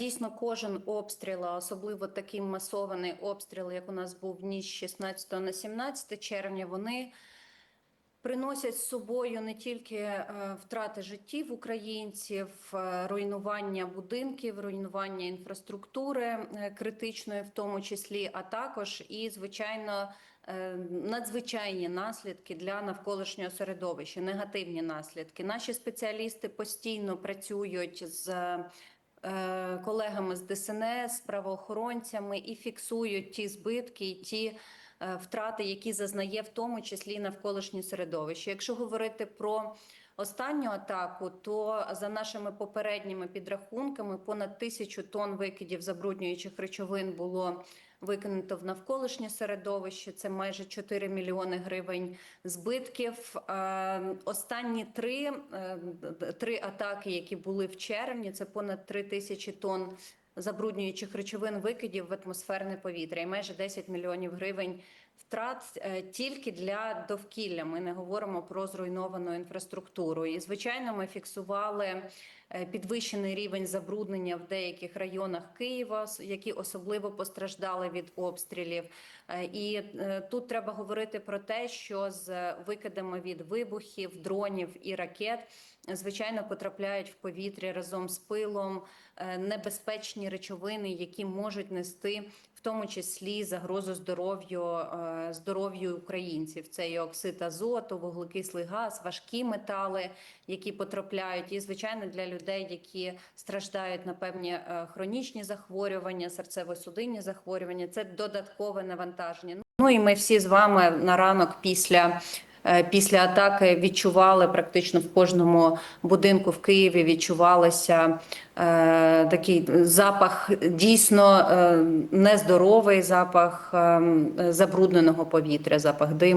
Дійсно, кожен обстріл, особливо такий масований обстріл, як у нас був ніч 16 на 17 червня, вони приносять з собою не тільки е, втрати життів українців, е, руйнування будинків, руйнування інфраструктури е, критичної, в тому числі, а також і звичайно. Надзвичайні наслідки для навколишнього середовища, негативні наслідки. Наші спеціалісти постійно працюють з колегами з ДСНС, правоохоронцями і фіксують ті збитки, і ті е, втрати, які зазнає в тому числі навколишнє середовище. Якщо говорити про останню атаку, то за нашими попередніми підрахунками понад тисячу тонн викидів забруднюючих речовин було викинуто в навколишнє середовище. Це майже 4 мільйони гривень збитків. Е, Останні три, е, три атаки, які були в червні, це понад 3 тисячі тонн забруднюючих речовин викидів в атмосферне повітря і майже 10 мільйонів гривень втрат е, тільки для довкілля. Ми не говоримо про зруйновану інфраструктуру. І звичайно, ми фіксували е, підвищений рівень забруднення в деяких районах Києва, які особливо постраждали від обстрілів. Е, І тут треба говорити про те, що з викидами від вибухів, дронів і ракет. Звичайно, потрапляють в повітря разом з пилом небезпечні речовини, які можуть нести в тому числі загрозу здоров'ю е, здоров'ю українців. Це і оксид азоту, вуглекислий газ, важкі метали, які потрапляють, і звичайно для людей, які страждають на певні е, хронічні захворювання, серцево-судинні захворювання. Це додаткове навантаження. Ну і ми всі з вами на ранок після. Е, Після атаки відчували практично в кожному будинку в Києві відчувалося е, такий запах дійсно е, нездоровий запах е, забрудненого повітря, запах диму.